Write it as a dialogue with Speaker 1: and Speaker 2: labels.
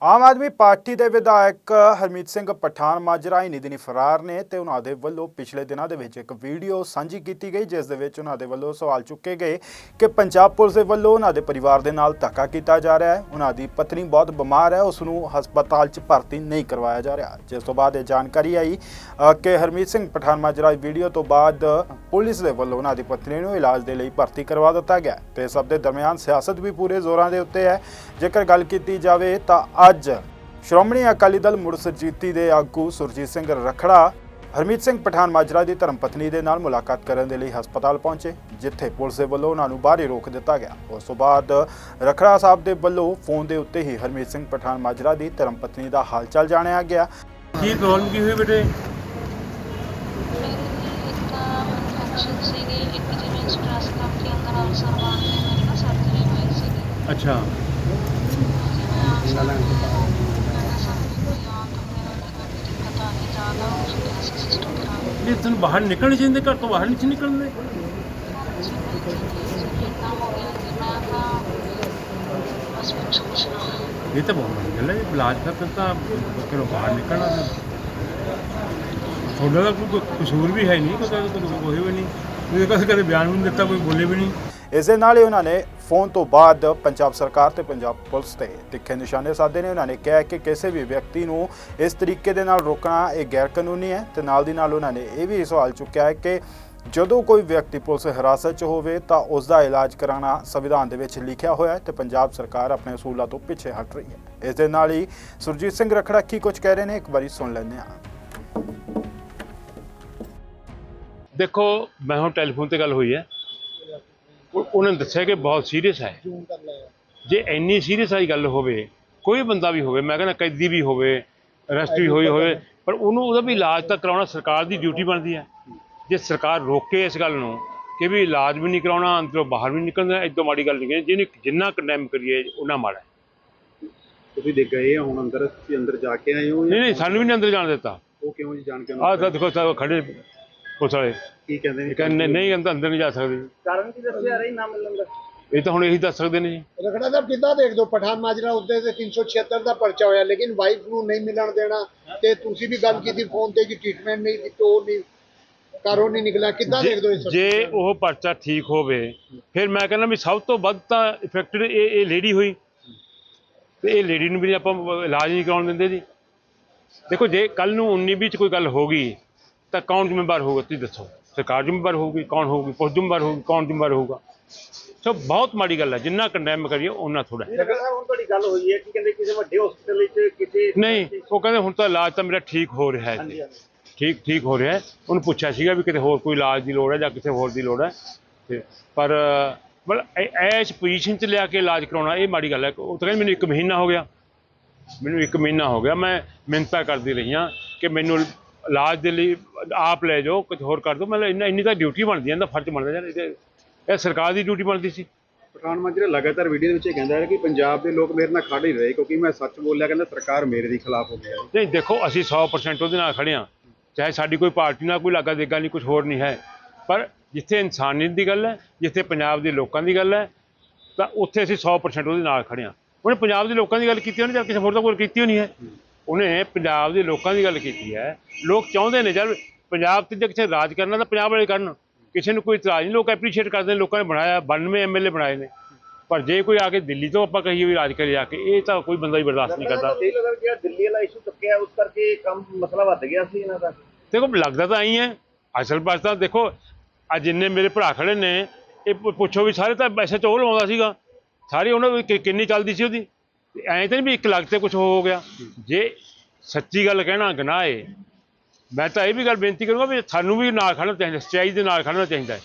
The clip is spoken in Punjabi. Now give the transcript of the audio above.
Speaker 1: ਆਮ ਆਦਮੀ ਪਾਰਟੀ ਦੇ ਵਿਧਾਇਕ ਹਰਮੀਤ ਸਿੰਘ ਪਠਾਨ ਮਾਜਰਾ ਇਨੀ ਦਿਨੀ ਫਰਾਰ ਨੇ ਤੇ ਉਹਨਾਂ ਦੇ ਵੱਲੋਂ ਪਿਛਲੇ ਦਿਨਾਂ ਦੇ ਵਿੱਚ ਇੱਕ ਵੀਡੀਓ ਸਾਂਝੀ ਕੀਤੀ ਗਈ, ਜਿਸ ਦੇ ਵਿੱਚ ਉਹਨਾਂ ਦੇ ਵੱਲੋਂ ਸਵਾਲ ਚੁੱਕੇ ਗਏ ਕਿ ਪੰਜਾਬ ਪੁਲਿਸ ਦੇ ਵੱਲੋਂ ਉਹਨਾਂ ਦੇ ਪਰਿਵਾਰ ਦੇ ਨਾਲ ਧੱਕਾ ਕੀਤਾ ਜਾ ਰਿਹਾ ਹੈ। ਉਹਨਾਂ ਦੀ ਪਤਨੀ ਬਹੁਤ ਬਿਮਾਰ ਹੈ, ਉਸ ਨੂੰ ਹਸਪਤਾਲ 'ਚ ਭਰਤੀ ਨਹੀਂ ਕਰਵਾਇਆ ਜਾ ਰਿਹਾ। ਜਿਸ ਤੋਂ ਬਾਅਦ ਇਹ ਜਾਣਕਾਰੀ ਆਈ ਕਿ ਹਰਮੀਤ ਸਿੰਘ ਪਠਾਨ ਮਾਜਰਾ ਵੀਡੀਓ ਤੋਂ ਬਾਅਦ ਪੁਲਿਸ ਦੇ ਵੱਲੋਂ ਉਹਨਾਂ ਦੀ ਪਤਨੀ ਨੂੰ ਇਲਾਜ ਦੇ ਲਈ ਭਰਤੀ ਕਰਵਾ ਦਿੱਤਾ ਗਿਆ ਹੈ। ਤੇ ਸਭ ਦੇ ਦਰਮਿਆਨ ਸਿਆਸਤ ਵੀ ਪੂਰੇ ਜ਼ੋਰਾਂ ਦੇ ਉੱਤੇ ਹੈ। ਜੇਕਰ ਗੱਲ ਕੀਤੀ ਜਾਵੇ ਤਾਂ ਅੱਜ ਸ਼੍ਰੋਮਣੀ ਅਕਾਲੀ ਦਲ ਮੁੜ ਸੁਰਜੀਤੀ ਦੇ ਆਗੂ ਸੁਰਜੀਤ ਸਿੰਘ ਰਖੜਾ ਹਰਮੀਤ ਸਿੰਘ ਪਠਾਨ ਮਾਜਰਾ ਦੀ ਧਰਮ ਪਤਨੀ ਦੇ ਨਾਲ ਮੁਲਾਕਾਤ ਕਰਨ ਦੇ ਲਈ ਹਸਪਤਾਲ ਪਹੁੰਚੇ ਜਿੱਥੇ ਪੁਲਿਸ ਦੇ ਵੱਲੋਂ ਉਹਨਾਂ ਨੂੰ ਬਾਹਰ ਹੀ ਰੋਕ ਦਿੱਤਾ ਗਿਆ। ਉਸ ਤੋਂ ਬਾਅਦ ਰਖੜਾ ਸਾਹਿਬ ਦੇ ਵੱਲੋਂ ਫੋਨ ਦੇ ਉੱਤੇ ਹੀ ਹਰਮੀਤ ਸਿੰਘ ਪਠਾਨ ਮਾਜਰਾ ਦੀ ਧਰਮ ਪਤਨੀ ਦਾ ਹਾਲ ਚਾਲ ਜਾਣਿਆ ਗਿਆ।
Speaker 2: ਕੀ ਪ੍ਰੋਬਲਮ ਕੀ ਹੋਈ ਬੇਟੇ? ਅੱਛਾ।
Speaker 3: ਕੋਈ ਆ। ਤਾਂ ਮੇਰਾ ਨਿਕਲ ਦੀ ਦਿੱਕਤ ਆ ਕੇ ਜ਼ਿਆਦਾ ਹੋ ਚੁੱਕਿਆ ਸੀ ਸਿਸਟਮ ਖਰਾਬ
Speaker 2: ਇਹ ਤੁਹਾਨੂੰ ਬਾਹਰ ਨਿਕਲਣਾ ਚਾਹੀਦਾ ਘਰ ਤੋਂ ਬਾਹਰ ਨਹੀਂ ਨਿਕਲਣਾ। ਇਹ ਤਾਂ ਬਹੁਤ ਬੜੀ ਗੱਲ ਹੈ ਇਹ ਇਲਾਜ ਖਾਤਰ ਤਾਂ ਘਰੋਂ ਬਾਹਰ ਨਿਕਲਣਾ ਤੁਹਾਡਾ ਤਾਂ ਕੋਈ ਕਸੂਰ ਵੀ ਹੈ ਨਹੀਂ ਕੋਈ ਕੋਈ ਕੋਈ ਵੀ ਨਹੀਂ। ਤੁਸੀਂ ਕਦੇ ਕਦੇ ਬਿਆਨ ਵੀ ਨਹੀਂ ਦਿੱਤਾ ਕੋਈ ਬੋਲੇ ਵੀ ਨਹੀਂ।
Speaker 1: ਇਸ ਦੇ ਨਾਲ ਹੀ ਉਹਨਾਂ ਨੇ ਫੋਨ ਤੋਂ ਬਾਅਦ ਪੰਜਾਬ ਸਰਕਾਰ ਤੇ ਪੰਜਾਬ ਪੁਲਿਸ ਤੇ ਤਿੱਖੇ ਨਿਸ਼ਾਨੇ ਸਾਧੇ ਨੇ। ਉਹਨਾਂ ਨੇ ਕਿਹਾ ਕਿ ਕਿਸੇ ਵੀ ਵਿਅਕਤੀ ਨੂੰ ਇਸ ਤਰੀਕੇ ਦੇ ਨਾਲ ਰੋਕਣਾ ਇਹ ਗੈਰ ਕਾਨੂੰਨੀ ਹੈ ਤੇ ਨਾਲ ਦੀ ਨਾਲ ਉਹਨਾਂ ਨੇ ਇਹ ਵੀ ਸਵਾਲ ਚੁੱਕਿਆ ਹੈ ਕਿ ਜਦੋਂ ਕੋਈ ਵਿਅਕਤੀ ਪੁਲਿਸ ਹਿਰਾਸਤ 'ਚ ਹੋਵੇ ਤਾਂ ਉਸ ਦਾ ਇਲਾਜ ਕਰਾਉਣਾ ਸੰਵਿਧਾਨ ਦੇ ਵਿੱਚ ਲਿਖਿਆ ਹੋਇਆ ਹੈ ਤੇ ਪੰਜਾਬ ਸਰਕਾਰ ਆਪਣੇ ਅਸੂਲਾਂ ਤੋਂ ਪਿੱਛੇ ਹਟ ਰਹੀ ਹੈ। ਇਸ ਦੇ ਨਾਲ ਹੀ ਸੁਰਜੀਤ ਸਿੰਘ ਰਖੜਾ ਕੀ ਕੁਝ ਕਹਿ ਰਹੇ ਨੇ, ਇੱਕ ਵਾਰੀ ਸੁਣ ਲੈਂਦੇ ਹਾਂ।
Speaker 2: ਦੇਖੋ, ਮੈਂ ਹੁਣ ਟੈਲੀਫੋਨ ਤੇ ਗੱਲ ਹੋਈ ਹੈ। ਉਹਨਾਂ ਨੇ ਦੱਸਿਆ ਕਿ ਬਹੁਤ ਸੀਰੀਅਸ ਹੈ। ਜੇ ਇੰਨੀ ਸੀਰੀਅਸ ਆਈ ਗੱਲ ਹੋਵੇ ਕੋਈ ਬੰਦਾ ਵੀ ਹੋਵੇ ਮੈਂ ਕਹਿੰਦਾ ਕੈਦੀ ਵੀ ਹੋਵੇ ਅਰੈਸਟ ਵੀ ਹੋਈ ਹੋਵੇ ਪਰ ਉਹਨੂੰ ਉਹਦਾ ਵੀ ਇਲਾਜ ਤਾਂ ਕਰਾਉਣਾ ਸਰਕਾਰ ਦੀ ਡਿਊਟੀ ਬਣਦੀ ਹੈ। ਜੇ ਸਰਕਾਰ ਰੋਕੇ ਇਸ ਗੱਲ ਨੂੰ ਕਿ ਵੀ ਇਲਾਜ ਵੀ ਨਹੀਂ ਕਰਾਉਣਾ ਅੰਦਰੋਂ ਬਾਹਰ ਵੀ ਨਹੀਂ ਨਿਕਲਣਾ ਇਦੋਂ ਮਾੜੀ ਗੱਲ ਨਹੀਂ ਹੈ ਜਿਹਨੇ ਜਿੰਨਾ ਕੰਡੈਮ ਕਰੀਏ ਉਹਨਾਂ ਮਾੜਾ।
Speaker 4: ਤੁਸੀਂ ਦੇਖ ਗਏ ਹੁਣ ਅੰਦਰ ਅੰਦਰ ਜਾ ਕੇ ਆਏ ਹੋ
Speaker 2: ਨਹੀਂ ਨਹੀਂ ਸਾਨੂੰ ਵੀ ਨਹੀਂ ਅੰਦਰ ਜਾਣ ਦਿੱਤਾ।
Speaker 4: ਉਹ ਕਿਉਂ ਜੀ ਜਾਣ ਕੇ
Speaker 2: ਆਹ ਤਾਂ ਦੇਖੋ ਖੜੇ ਪੁਲਿਸ ਵਾਲੇ।
Speaker 4: ਕੀ ਕਹਿੰਦੇ
Speaker 2: ਇਹ
Speaker 4: ਨੇ
Speaker 2: ਕਹਿੰਦੇ ਨਹੀਂ ਅੰਦਰ ਅੰਦਰ ਨਹੀਂ ਜਾ ਸਕਦੇ।
Speaker 4: ਕਾਰਨ ਕੀ ਦੱਸਿਆ ਰਹੀ ਨਾ ਮਿਲਣ ਦਾ?
Speaker 2: ਇਹ ਤਾਂ ਹੁਣ ਇਹੀ ਦੱਸ ਸਕਦੇ ਨੇ ਜੀ।
Speaker 5: ਰਖੜਾ ਸਾਹਿਬ ਕਿੱਦਾਂ ਦੇਖਦੇ ਹੋ ਪਠਾਨ ਮਾਜਰਾ ਉੱਤੇ ਤੇ 376 ਦਾ ਪਰਚਾ ਹੋਇਆ ਲੇਕਿਨ ਵਾਈਫ ਨੂੰ ਨਹੀਂ ਮਿਲਣ ਦੇਣਾ ਤੇ ਤੁਸੀਂ ਵੀ ਗੱਲ ਕੀਤੀ ਫੋਨ ਤੇ ਕਿ ਟ੍ਰੀਟਮੈਂਟ ਨਹੀਂ ਦਿੱਤਾ ਉਹ ਨਹੀਂ ਕਰੋ ਨਹੀਂ ਨਿਕਲਿਆ। ਕਿੱਦਾਂ ਦੇਖਦੇ ਹੋ ਇਸ
Speaker 2: ਜੇ ਜੇ ਉਹ ਪਰਚਾ ਠੀਕ ਹੋਵੇ ਫਿਰ ਮੈਂ ਕਹਿੰਦਾ ਵੀ ਸਭ ਤੋਂ ਵੱਧ ਤਾਂ ਇਫੈਕਟਡ ਇਹ ਇਹ ਲੇਡੀ ਹੋਈ। ਤੇ ਇਹ ਲੇਡੀ ਨੂੰ ਵੀ ਆਪਾਂ ਇਲਾਜ ਨਹੀਂ ਕਰਾਉਣ ਦਿੰਦੇ ਜੀ। ਦੇਖੋ ਜੇ ਕੱਲ ਨੂੰ 19 ਵਿੱਚ ਕੋਈ ਗੱਲ ਹੋ ਗਈ ਤਾਂ ਕੌਣ ਜ਼ਿੰਮੇਵਾਰ ਹੋਊਗਾ ਤੁਸੀਂ ਦੱਸੋ। ਸਰਕਾਰ ਜ਼ਿੰਮੇਵਾਰ ਹੋਊਗੀ ਕੌਣ ਹੋਊਗੀ ਪੁਲਿਸ ਜ਼ਿੰਮੇਵਾਰ ਹੋਊਗੀ ਕੌਣ ਜ਼ਿੰਮੇਵਾਰ ਹੋਊਗਾ। ਸੋ ਬਹੁਤ ਮਾੜੀ ਗੱਲ ਹੈ ਜਿੰਨਾ ਕੰਡੈਮ ਕਰੀਏ ਉਹਨਾਂ ਥੋੜਾ
Speaker 4: ਰਗੜਾ ਸਾਹਿਬ ਹੁਣ ਤੁਹਾਡੀ ਗੱਲ ਹੋਈ ਹੈ ਕਿ ਕਹਿੰਦੇ ਕਿਸੇ ਵੱਡੇ ਹਸਪੀਟਲ ਵਿੱਚ ਕਿਸੇ
Speaker 2: ਨਹੀਂ ਉਹ ਕਹਿੰਦੇ ਹੁਣ ਤਾਂ ਇਲਾਜ ਤਾਂ ਮੇਰਾ ਠੀਕ ਹੋ ਰਿਹਾ ਹੈ। ਠੀਕ ਠੀਕ ਹੋ ਰਿਹਾ ਹੈ। ਉਹਨੂੰ ਪੁੱਛਿਆ ਸੀਗਾ ਵੀ ਕਿਤੇ ਹੋਰ ਕੋਈ ਇਲਾਜ ਦੀ ਲੋੜ ਹੈ ਜਾਂ ਕਿਸੇ ਹੋਰ ਦੀ ਲੋੜ ਹੈ। ਤੇ ਪਰ ਮਤਲਬ ਐਸ ਪੋਜੀਸ਼ਨ 'ਚ ਲਿਆ ਕੇ ਇਲਾਜ ਕਰਾਉਣਾ ਇਹ ਮਾੜੀ ਗੱਲ ਹੈ। ਉਹ ਤਾਂ ਕਹਿੰਦੇ ਮੈਨੂੰ ਇੱਕ ਮਹੀਨਾ ਹੋ ਗਿਆ। ਮੈਨੂੰ ਇੱਕ ਮਹੀਨਾ ਹੋ ਗਿਆ। ਮੈਂ ਮਿਹਨਤਾਂ ਕਰਦੀ ਰਹੀ ਹਾਂ ਕਿ ਮੈਨੂੰ ਇਲਾਜ ਦੇ ਲਈ ਆਪ ਲੈ ਜਾਓ ਕੁਝ ਹੋਰ ਕਰ ਦਿਓ। ਮਤਲਬ ਇੰਨਾ ਇੰਨੀ ਤਾਂ ਡਿਊਟੀ ਬਣਦੀ ਹੈ ਇਹਦਾ ਫਰਜ਼ ਬਣਦਾ ਯਾਰ ਇਹ ਸਰਕਾਰ ਦੀ ਡਿਊਟੀ ਬਣਦੀ ਸੀ।
Speaker 4: ਪਠਾਨ ਮਾਜਰਾ ਲਗਾਤਾਰ ਵੀਡੀਓ ਦੇ ਵਿੱਚ ਇਹ ਕਹਿੰਦਾ ਹੈ ਕਿ ਪੰਜਾਬ ਦੇ ਲੋਕ ਮੇਰੇ ਨਾਲ ਖੜੇ ਹੀ ਰਹੇ ਕਿਉਂਕਿ ਮੈਂ ਸੱਚ ਬੋਲਿਆ ਕਹਿੰਦਾ ਸਰਕਾਰ ਮੇਰੇ ਦੇ ਖਿਲਾਫ ਹੋ ਗਿਆ
Speaker 2: ਨਹੀਂ ਦੇਖੋ ਅਸੀਂ 100% ਉਹਦੇ ਨਾਲ ਖੜੇ ਹਾਂ। ਚਾਹੇ ਸਾਡੀ ਕੋਈ ਪਾਰਟੀ ਨਾਲ ਕੋਈ ਲਾਗਾ ਦੇਗਾ ਨਹੀਂ ਕੁਝ ਹੋਰ ਨਹੀਂ ਹੈ। ਪਰ ਜਿੱਥੇ ਇਨਸਾਨੀਅਤ ਦੀ ਗੱਲ ਹੈ ਜਿੱਥੇ ਪੰਜਾਬ ਦੇ ਲੋਕਾਂ ਦੀ ਗੱਲ ਹੈ ਤਾਂ ਉੱਥੇ ਅਸੀਂ 100% ਉਹਦੇ ਨਾਲ ਖੜੇ ਹਾਂ। ਉਹਨੇ ਪੰਜਾਬ ਦੇ ਲੋਕਾਂ ਦੀ ਗੱਲ ਕੀਤੀ ਉਹਨੇ ਜਾਂ ਕਿਸੇ ਹੋਰ ਦਾ ਕੋਈ ਕੀਤੀ ਹੋਣੀ ਹੈ? ਉਹਨੇ ਪੰਜਾਬ ਦੇ ਲੋਕਾਂ ਦੀ ਗੱਲ ਕੀਤੀ ਹੈ। ਲੋਕ ਚਾਹੁੰਦੇ ਨੇ ਜਦ ਪੰਜਾਬ ਤੇ ਜੇ ਕਿਸੇ ਰਾਜ ਕਰਨਾ ਤਾਂ ਪੰਜਾਬ ਵਾਲੇ ਕਰਨ। ਕਿਸੇ ਨੂੰ ਕੋਈ ਇਤਰਾਜ਼ ਨਹੀਂ ਲੋਕ ਐਪਰੀਸ਼ੀਏਟ ਕਰਦੇ ਨੇ ਲੋਕਾਂ ਨੇ ਬਣਾਇਆ 92 ਐਮਐਲਏ ਬਣਾਏ ਨੇ। ਪਰ ਜੇ ਕੋਈ ਆ ਕੇ ਦਿੱਲੀ ਤੋਂ ਆਪਾਂ ਕਹੀਏ ਵੀ ਰਾਜ ਕਰੇ ਜਾ ਕੇ ਇਹ ਤਾਂ ਕੋਈ ਬੰਦਾ ਹੀ ਬਰਦਾਸ਼ਤ ਨਹੀਂ ਕਰਦਾ।
Speaker 4: ਇਹ ਲੱਗਦਾ ਕਿ ਦਿੱਲੀ ਵਾਲਾ ਇਸ਼ੂ ਚੁੱਕਿਆ ਉਸ ਕਰਕੇ ਕੰਮ ਮਸਲਾ ਵੱਧ ਗਿਆ ਸੀ ਇਹਨਾਂ ਦਾ।
Speaker 2: ਦੇਖੋ ਲੱਗਦਾ ਤਾਂ ਐਂ ਹੈ। ਅਸਲ ਪਾਸ ਤਾਂ ਦੇਖੋ ਆ ਜਿੰਨੇ ਮੇਰੇ ਭਰਾ ਖੜੇ ਨੇ ਇਹ ਪੁੱਛੋ ਵੀ ਸਾਰੇ ਤਾਂ ਚੋਲ ਲਾਉਂਦਾ ਸੀਗਾ। ਸਾਰੇ ਉਹਨਾਂ ਦੀ ਕਿੰਨੀ ਚੱਲਦੀ ਸੀ ਉਹਦੀ? ਐਂ ਤਾਂ ਨਹੀਂ ਵੀ ਇੱਕ ਲੱਖ ਤੇ ਕੁਝ ਹੋ ਗਿਆ। ਜੇ ਸੱਚੀ ਗੱਲ ਕਹਿਣਾ ਗੁਨਾਹ ਹੈ ਮੈਂ ਤਾਂ ਇਹ ਵੀ ਗੱਲ ਬੇਨਤੀ ਕਰੂੰਗਾ ਵੀ ਸਾਨੂੰ ਵੀ ਨਾਲ ਖੜਨਾ ਚਾਹੀਦਾ ਸੱਚਾਈ ਦੇ ਨਾਲ ਖੜਨਾ ਚਾਹੀਦਾ ਹੈ।